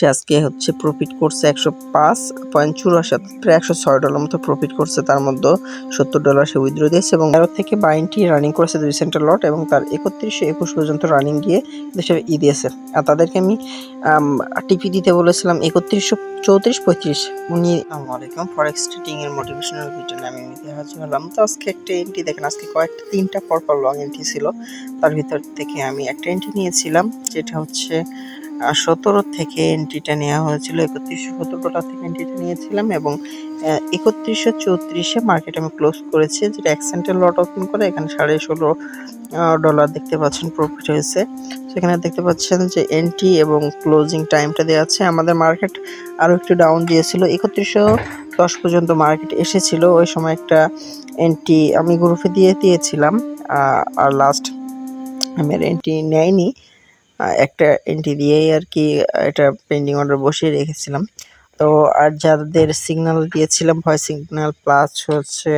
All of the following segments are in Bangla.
সে আজকে হচ্ছে প্রফিট করছে একশো পাঁচ পয়েন্ট চুরাশি, প্রায় একশো ছয় ডলার মতো প্রফিট করছে, তার মধ্যে সত্তর ডলার সে উইথড্র দিয়েছে এবং তেরো থেকে বাইনটি রানিং করেছে দুই সেন্টার লট এবং তার একত্রিশশো একুশ পর্যন্ত রানিং গিয়ে দেশে ই দিয়েছে। আর তাদেরকে আমি টিপি দিতে বলেছিলাম একত্রিশশো চৌত্রিশ পঁয়ত্রিশ। উনি আলাইকুম ফরেক্স ট্রেডিং এর মোটিভেশনাল ভিডিও আমি হাজির হলাম। তো আজকে একটা এন্ট্রি দেখেন, আজকে কয়েকটা, তিনটা পরপর লং এন্ট্রি ছিল। তার ভিতর থেকে আমি একটা এন্ট্রি নিয়েছিলাম, যেটা হচ্ছে সতেরো থেকে এন্ট্রিটা নেওয়া হয়েছিল একত্রিশশো ডলার থেকে এন্ট্রিটা নিয়েছিলাম এবং একত্রিশশো চৌত্রিশে মার্কেট আমি ক্লোজ করেছি, যেটা এক সেন্টের লট ওপেন করে, এখানে সাড়ে ষোলো ডলার দেখতে পাচ্ছেন প্রফিট হয়েছে। সেখানে দেখতে পাচ্ছেন যে এন্ট্রি এবং ক্লোজিং টাইমটা দেওয়া আছে। আমাদের মার্কেট আরও একটু ডাউন দিয়েছিল। একত্রিশশো দশ পর্যন্ত মার্কেট এসেছিল। ওই সময় একটা এন্ট্রি আমি গ্রুপে দিয়ে দিয়েছিলাম আর লাস্ট আমি এন্ট্রি নেয়নি। একটা এন্ট্রি দিয়েই আর কি এটা পেন্ডিং অর্ডার বসিয়ে রেখেছিলাম। তো আর যাদের সিগন্যাল দিয়েছিলাম ভয়েস সিগন্যাল প্লাস হচ্ছে,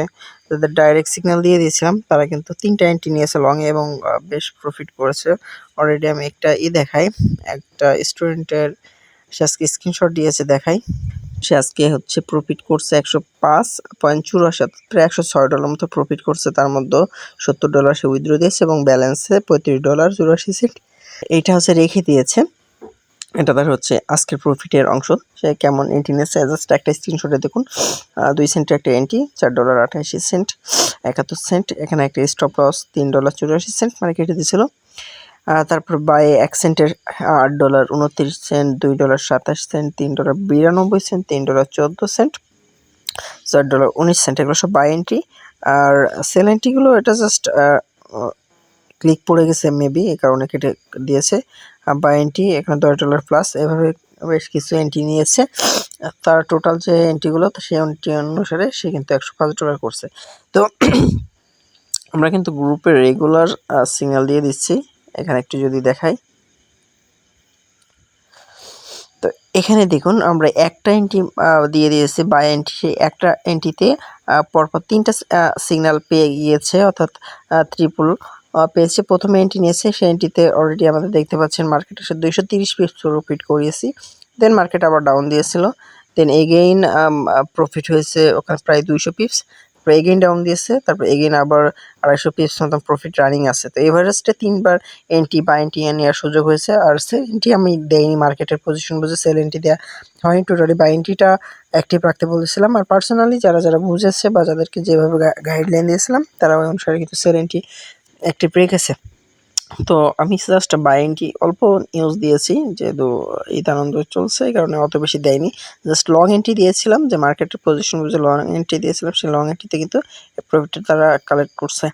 যাদের ডাইরেক্ট সিগন্যাল দিয়ে দিয়েছিলাম, তারা কিন্তু তিনটা এন্ট্রি নিয়েছে লং এবং বেশ প্রফিট করেছে। অলরেডি আমি একটা ই দেখাই, একটা স্টুডেন্টের সে আজকে স্ক্রিনশট দিয়েছে, দেখাই। সে আজকে হচ্ছে প্রফিট করছে একশো পাঁচ পয়েন্ট চুরাশি, প্রায় একশো ছয় ডলার মতো প্রফিট করছে, তার মধ্যে সত্তর ডলার সে উইথড্র দিয়েছে এবং ব্যালেন্সে পঁয়ত্রিশ ডলার চুরাশি সেন্ট এইটা হচ্ছে রেখে দিয়েছে। এটা তার হচ্ছে আজকের প্রফিটের অংশ। সে কেমন এন্ট্রি নিয়েছে? জাস্ট একটা স্ক্রিনশটে দেখুন। দুই সেন্টের একটা এন্ট্রি চার ডলার আঠাশি সেন্ট একাত্তর সেন্ট এখানে একটা স্টপ লস তিন ডলার চুরাশি সেন্ট মানে কেটে দিয়েছিল। তারপর বাই এক সেন্টের আট ডলার উনত্রিশ সেন্ট দুই ডলার সাতাশ সেন্ট তিন ডলার বিরানব্বই সেন্ট তিন ডলার চোদ্দ সেন্ট চার ডলার উনিশ সেন্ট এগুলো সব বাই এন্ট্রি আর সেল এন্ট্রিগুলো এটা জাস্ট ক্লিক পড়ে গেছে মেবি এই কারণে কেটে দিয়েছে। বা এন্ট্রি এখানে দশ ডলার প্লাস এভাবে বেশ কিছু এন্ট্রি নিয়েছে। তার টোটাল যে এন্ট্রিগুলো সেই এন্ট্রি অনুসারে সে কিন্তু একশো পাঁচ ডলার করছে। তো আমরা কিন্তু গ্রুপে রেগুলার সিগন্যাল দিয়ে দিচ্ছি। এখানে একটু যদি দেখাই। তো এখানে দেখুন, আমরা একটা এন্ট্রি দিয়ে দিয়েছি বাই এন্ট্রি সেই একটা এন্ট্রিতে পরপর তিনটা সিগন্যাল পেয়ে গিয়েছে, অর্থাৎ ত্রিপুল পেয়েছে। প্রথমে এন্ট্রি নিয়েছে, সেই এন্ট্রিতে অলরেডি আমাদের দেখতে পাচ্ছেন মার্কেট এসে দুইশো তিরিশ পিস প্রফিট করিয়েছি। দেন মার্কেট আবার ডাউন দিয়েছিল। দেন এগেইন প্রফিট হয়েছে ওখানে প্রায় দুইশো পিপস তারপরে এগেইন ডাউন দিয়েছে, তারপর এগেইন আবার আড়াইশো পিপস মতন প্রফিট রানিং আছে। তো এভারেস্টে তিনবার এন্ট্রি বা এন্ট্রি নেওয়ার সুযোগ হয়েছে। আর সেল এন্ট্রি আমি দেইনি মার্কেটের পজিশন বুঝে সেল এন্ট্রি দেওয়া হয়নি। টোটালি বা এন্ট্রিটা অ্যাক্টিভ রাখতে বলেছিলাম। আর পার্সোনালি যারা যারা বুঝেছে বা যাদেরকে যেভাবে গাইডলাইন দিয়েছিলাম, তারা ওই অনুসারে কিন্তু সেল এন্ট্রি অ্যাক্টিভ আছে। তো আমি জাস্ট বাইনটি অল্প নিউজ দিয়েছি, যেহেতু ঈদ আনন্দ চলছে, এই কারণে অত বেশি দেয়নি। জাস্ট লং এন্ট্রি দিয়েছিলাম, যে মার্কেটের পজিশন বুঝে লং এন্ট্রি দিয়েছিলাম, সেই লং এন্ট্রিতে কিন্তু প্রফিটটা তারা কালেক্ট করছে।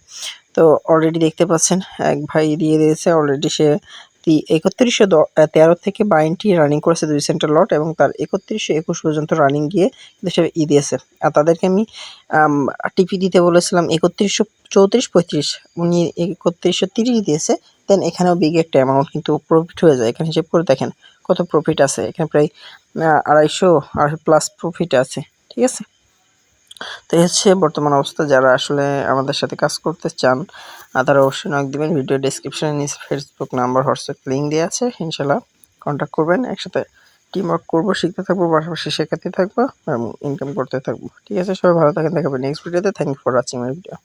তো অলরেডি দেখতে পাচ্ছেন, এক ভাই দিয়ে দিয়েছে অলরেডি সে একত্রিশশো তেরো থেকে বাইনটি রানিং করেছে দুই সেন্টার লট এবং তার একত্রিশশো একুশ পর্যন্ত রানিং গিয়ে দেশে ই দিয়েছে। আর তাদেরকে আমি টিপি দিতে বলেছিলাম একত্রিশশো চৌত্রিশ পঁয়ত্রিশ, উনি একত্রিশশো তিরিশ দিয়েছে দেন এখানেও বিগ একটা অ্যামাউন্ট কিন্তু প্রফিট হয়ে যায়। এখানে হিসেব করে দেখেন কত প্রফিট আছে। এখানে প্রায় আড়াইশো আড়াইশো প্লাস প্রফিট আছে। ঠিক আছে? তো এই হচ্ছে বর্তমান অবস্থা। যারা আসলে আমাদের সাথে কাজ করতে চান তারা অবশ্যই নক দেবেন। ভিডিও ডিসক্রিপশনে নিজ ফেসবুক নাম্বার হোয়াটসঅ্যাপ লিঙ্ক দেওয়া আছে। ইনশাল্লাহ কন্ট্যাক্ট করবেন। একসাথে টিম ওয়ার্ক করব, শিখতে থাকব, পাশাপাশি শেখাতে থাকব এবং ইনকাম করতে থাকব। ঠিক আছে, সবাই ভালো থাকেন। দেখাবেন নেক্সট ভিডিওতে thank you for watching my video